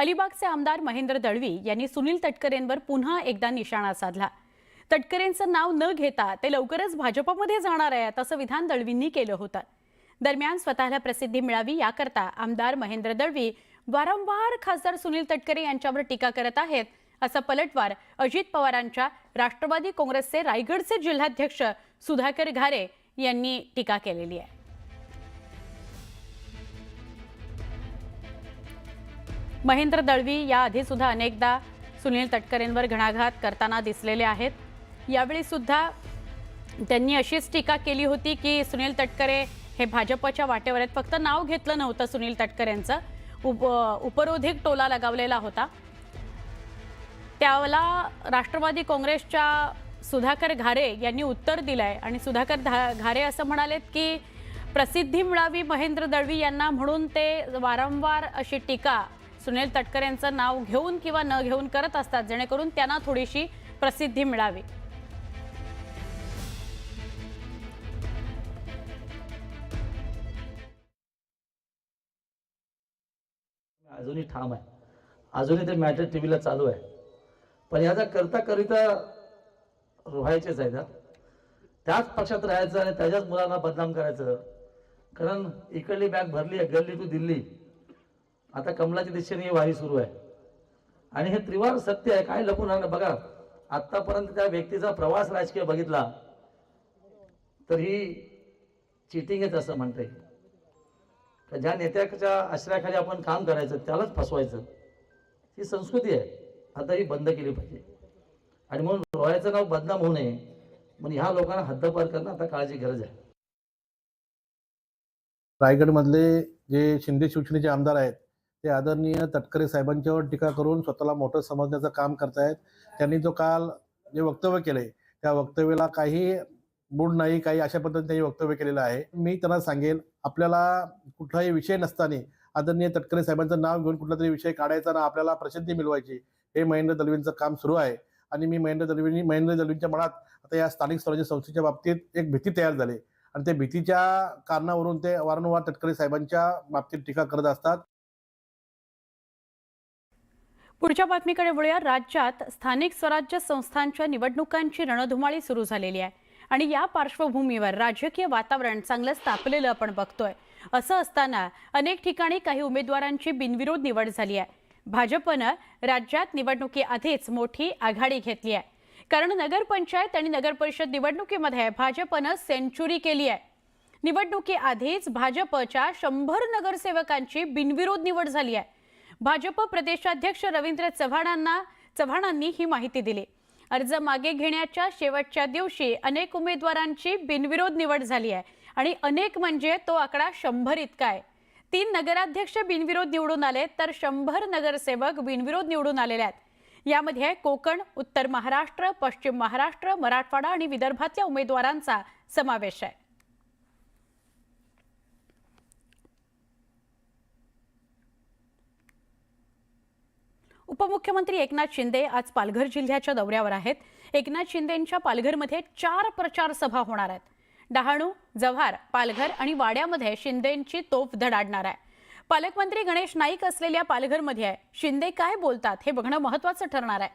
अलिबागचे आमदार महेंद्र दळवी यांनी सुनील तटकरेंवर पुन्हा एकदा निशाणा साधला. तटकरेंचं नाव न घेता ते लवकरच भाजपमध्ये जाणार आहेत असं विधान दळवींनी केलं होतं. दरम्यान स्वतःला प्रसिद्धी मिळावी याकरता आमदार महेंद्र दळवी वारंवार खासदार सुनील तटकरे यांच्यावर टीका करत आहेत असा पलटवार अजित पवारांच्या राष्ट्रवादी काँग्रेसचे रायगडचे जिल्हाध्यक्ष सुधाकर घारे यांनी टीका केलेली आहे. महेंद्र दळवी याआधी सुद्धा अनेकदा सुनील तटकरेंवर घणाघात करताना दिसलेले आहेत. यावेळी सुद्धा त्यांनी अशीच टीका केली होती की सुनील तटकरे हे भाजपच्या वाटेवर आहेत. फक्त नाव घेतलं नव्हतं सुनील तटकरेंचं. उप उपरोधिक टोला लगावलेला होता. त्याला राष्ट्रवादी काँग्रेसच्या सुधाकर घारे यांनी उत्तर दिलं आहे आणि सुधाकर धा घारे असं म्हणालेत की प्रसिद्धी मिळावी महेंद्र दळवी यांना म्हणून ते वारंवार अशी टीका सुनील तटकर यांचं नाव घेऊन किंवा न घेऊन करत असतात जेणेकरून त्यांना थोडीशी प्रसिद्धी मिळावी. अजूनही ठाम आहे. अजूनही ते मॅटर टी व्हीला चालू आहे. पण याचा करता करिता व्हायचेच आहेत त्याच पक्षात राहायचं आणि त्याच्याच मुलांना बदनाम करायचं. कारण इकडली बॅग भरली आहे गल्ली टू दिल्ली. आता कमलाच्या दिशेने ही वारी सुरू आहे. आणि हे त्रिवार सत्य आहे काय लपून राहणं बघा आतापर्यंत त्या व्यक्तीचा प्रवास राजकीय बघितला तर ही चिटिंगच असं म्हणता येईल तर ज्या नेत्याच्या आश्रयाखाली आपण काम करायचं त्यालाच फसवायचं. ही संस्कृती आहे. आता ही बंद केली पाहिजे. आणि म्हणून रोयाचं नाव बदनाम होऊ नये. म्हणून ह्या लोकांना हद्दपार करणं आता काळाची गरज आहे. रायगडमधले जे शिंदे शिवसेनेचे आमदार आहेत ते आदरणीय तटकरे साहेबांच्यावर टीका करून स्वतःला मोठं समजण्याचं काम करतायत. त्यांनी जो काल जे वक्तव्य केले त्या वक्तव्याला काही मूड नाही काही अशा पद्धतीने त्यांनी वक्तव्य केलेलं आहे. मी त्यांना सांगेल आपल्याला कुठलाही विषय नसताना आदरणीय तटकरे साहेबांचं नाव घेऊन कुठला तरी विषय काढायचा ना आपल्याला प्रसिद्धी मिळवायची. हे महेंद्र दलवींचं काम सुरू आहे. आणि मी महेंद्र दलवींनी महेंद्र दलवींच्या मनात आता या स्थानिक स्वराज्य संस्थेच्या बाबतीत एक भीती तयार झाली. आणि त्या भीतीच्या कारणावरून ते वारंवार तटकरे साहेबांच्या बाबतीत टीका करत असतात. पुढच्या बातमीकडे वळूया. राज्यात स्थानिक स्वराज्य संस्थांच्या निवडणुकांची रणधुमाळी सुरू झालेली आहे. आणि या पार्श्वभूमीवर राजकीय वातावरण चांगलंच तापलेलं आपण बघतोय. असं असताना अनेक ठिकाणी काही उमेदवारांची बिनविरोध निवड झाली आहे. भाजपनं राज्यात निवडणुकीआधीच मोठी आघाडी घेतली आहे. कारण नगरपंचायत आणि नगरपरिषद निवडणुकीमध्ये भाजपनं सेंचुरी केली आहे. निवडणुकीआधीच भाजपच्या शंभर नगरसेवकांची बिनविरोध निवड झाली आहे. भाजप प्रदेशाध्यक्ष रवींद्र चव्हाणांना चव्हाणांनी ही माहिती दिली. अर्ज मागे घेण्याच्या शेवटच्या दिवशी अनेक उमेदवारांची बिनविरोध निवड झाली आहे आणि अनेक म्हणजे तो आकडा शंभर इतका आहे. तीन नगराध्यक्ष बिनविरोध निवडून आले तर शंभर नगरसेवक बिनविरोध निवडून आलेले आहेत. यामध्ये कोकण उत्तर महाराष्ट्र पश्चिम महाराष्ट्र मराठवाडा आणि विदर्भातल्या उमेदवारांचा समावेश आहे. उपमुख्यमंत्री एकनाथ शिंदे आज पालघर जिल्ह्याच्या दौऱ्यावर आहेत. एकनाथ शिंदेंच्या पालघरमध्ये चार प्रचार सभा होणार आहेत. डहाणू जव्हार पालघर आणि वाड्यामध्ये शिंदेंची तोफ धडाडणार आहे. पालकमंत्री गणेश नाईक असलेल्या पालघरमध्ये आहे. शिंदे काय बोलतात हे बघणं महत्वाचं ठरणार आहे.